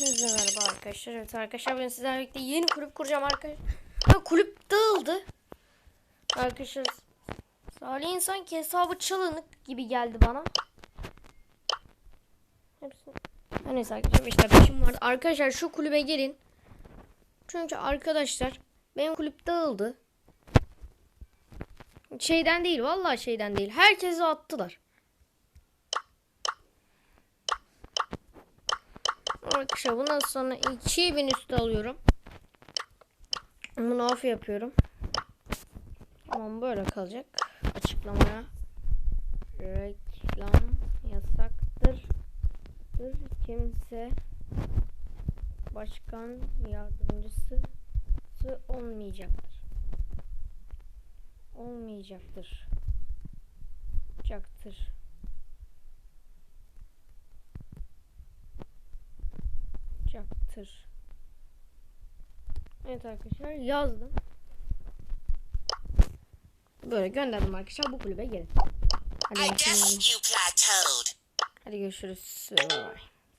Hepinize merhaba arkadaşlar. Evet arkadaşlar ben sizlerle birlikte yeni kulüp kuracağım arkadaşlar. Ha, kulüp dağıldı. Arkadaşlar Salih'in sanki hesabı çalınık gibi geldi bana. Hepsi. Ha, neyse arkadaşlar işte peşim vardı. Arkadaşlar şu kulübe gelin. Çünkü arkadaşlar benim kulüp dağıldı. Şeyden değil vallahi şeyden değil. Herkesi attılar. Arkadaşlar bundan sonra 2000 üstü alıyorum. Bunu off yapıyorum. Tamam böyle kalacak. Açıklamaya. Reklam yasaktır. Dır kimse başkan yardımcısı olmayacaktır. Olmayacaktır. Olacaktır. Olacaktır. Evet arkadaşlar yazdım. Böyle gönderdim arkadaşlar bu kulübe gelin. Hadi. Hadi görüşürüz. Bye bye.